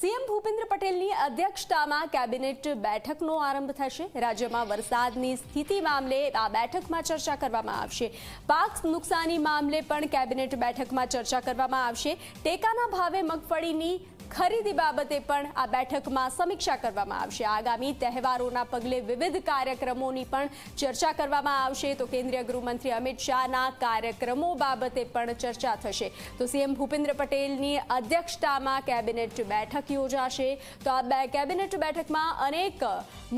CM Bhupendra પટેલની અધ્યક્ષતામાં cabinet બેઠકનો આરંભ થશે. રાજ્યમાં વરસાદની સ્થિતિ મામલે આ બેઠકમાં ચર્ચા કરવામાં આવશે. પાક નુકસાની મામલે પણ કેબિનેટ બેઠકમાં ચર્ચા કરવામાં આવશે. ટેકાના ભાવે મગફળીની ખરીદી બાબતે પણ આ બેઠકમાં સમીક્ષા કરવામાં આવશે. આગામી તહેવારોના પગલે વિવિધ કાર્યક્રમોની પણ ચર્ચા કરવામાં આવશે. તો કેન્દ્રીય ગૃહમંત્રી અમિત શાહના કાર્યક્રમો બાબતે પણ ચર્ચા થશે. તો સીએમ ભૂપેન્દ્ર પટેલની અધ્યક્ષતામાં કેબિનેટ બેઠક યોજાશે. તો આ કેબિનેટ બેઠકમાં અનેક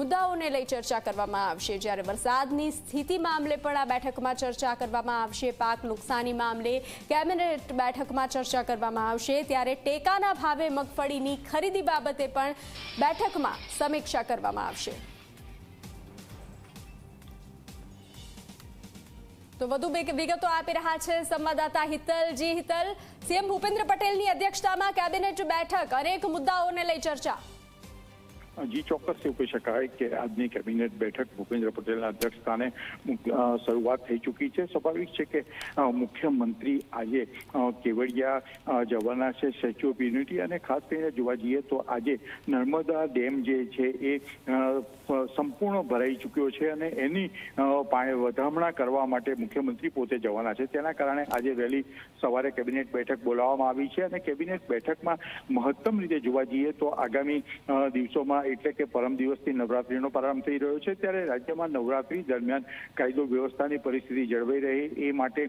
મુદ્દાઓને લઈ ચર્ચા કરવામાં આવશે. જ્યારે વરસાદની સ્થિતિ મામલે પણ આ બેઠકમાં ચર્ચા કરવામાં આવશે. પાક નુકસાની મામલે કેબિનેટ બેઠકમાં ચર્ચા કરવામાં આવશે. ત્યારે ટેકાના ભાવે મગફળીની ખરીદી બાબતે પણ બેઠકમાં સમીક્ષા કરવામાં આવશે. તો વધુ વિગતો આપી રહ્યા છે સંવાદદાતા હિતલજી હિતલ, સીએમ ભૂપેન્દ્ર પટેલની અધ્યક્ષતામાં કેબિનેટ બેઠક, અનેક મુદ્દાઓને લઈ ચર્ચા. જી, ચોક્કસ એવું કહી શકાય કે આજની કેબિનેટ બેઠક ભૂપેન્દ્ર પટેલના અધ્યક્ષસ્થાને શરૂઆત થઈ ચૂકી છે. સ્વાભાવિક છે કે મુખ્યમંત્રી આજે કેવડિયા જવાના છે, સ્ટેચ્યુ ઓફ યુનિટી અને ખાસ કરીને જોવા જઈએ તો આજે નર્મદા ડેમ જે છે એ સંપૂર્ણ ભરાઈ ચૂક્યો છે અને એની વધામણા કરવા માટે મુખ્યમંત્રી પોતે જવાના છે. તેના કારણે આજે વહેલી સવારે કેબિનેટ બેઠક બોલાવવામાં આવી છે અને કેબિનેટ બેઠકમાં મહત્તમ રીતે જોવા જઈએ તો આગામી દિવસોમાં એટલે કે પરમ દિવસથી નવરાત્રીનો પ્રારંભ થઈ રહ્યો છે. ત્યારે રાજ્યમાં નવરાત્રી દરમિયાન કાયદો વ્યવસ્થાની પરિસ્થિતિ જળવાઈ રહે એ માટે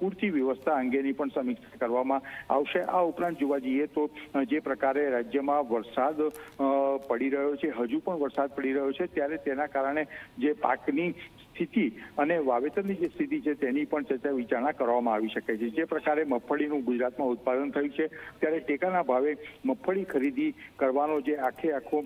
પૂરતી વ્યવસ્થા અંગેની પણ સમીક્ષા કરવામાં આવશે. આ ઉપરાંત જોવા જઈએ તો જે પ્રકારે રાજ્યમાં વરસાદ પડી રહ્યો છે, હજુ પણ વરસાદ પડી રહ્યો છે, ત્યારે તેના કારણે જે પાકની સ્થિતિ અને વાવેતરની જે સ્થિતિ છે તેની પણ ચર્ચા વિચારણા કરવામાં આવી શકે છે. જે પ્રકારે મગફળીનું ગુજરાતમાં ઉત્પાદન થયું છે, ત્યારે ટેકાના ભાવે મગફળી ખરીદી કરવાનો જે આખે આખો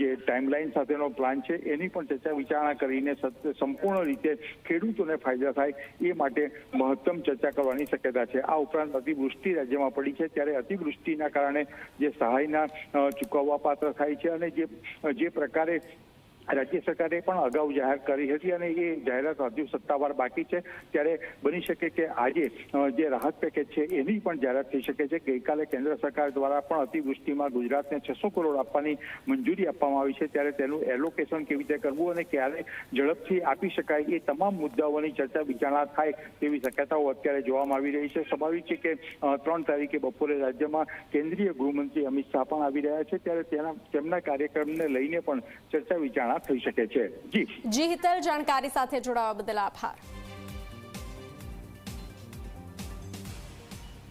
જે ટાઈમલાઈન સાથેનો પ્લાન છે, એની પણ ચર્ચા વિચારણા કરીને સંપૂર્ણ રીતે ખેડૂતોને ફાયદા થાય એ માટે મહત્તમ ચર્ચા કરવાની શક્યતા છે. આ ઉપરાંત અતિવૃષ્ટિ રાજ્યમાં પડી છે, ત્યારે અતિવૃષ્ટિના કારણે જે સહાયના ચૂકવવા પાત્ર થાય છે અને જે જે પ્રકારે રાજ્ય સરકારે પણ અગાઉ જાહેર કરી હતી અને એ જાહેરાત હજુ સત્તાવાર બાકી છે. ત્યારે બની શકે કે આજે જે રાહત પેકેજ છે એની પણ જાહેરાત થઈ શકે છે. ગઈકાલે કેન્દ્ર સરકાર દ્વારા પણ અતિવૃષ્ટિમાં ગુજરાતને છસો કરોડ આપવાની મંજૂરી આપવામાં આવી છે. ત્યારે તેનું એલોકેશન કેવી રીતે કરવું અને ક્યારે ઝડપથી આપી શકાય એ તમામ મુદ્દાઓની ચર્ચા વિચારણા થાય તેવી શક્યતાઓ અત્યારે જોવામાં આવી રહી છે. સ્વાભાવિક છે કે ત્રણ તારીખે બપોરે રાજ્યમાં કેન્દ્રીય ગૃહમંત્રી અમિત શાહ પણ આવી રહ્યા છે. ત્યારે તેના, તેમના કાર્યક્રમને લઈને પણ ચર્ચા વિચારણા થઈ શકે છે. જી. જી હિતલ જાણકારી સાથે જોડાવા બદલ આભાર.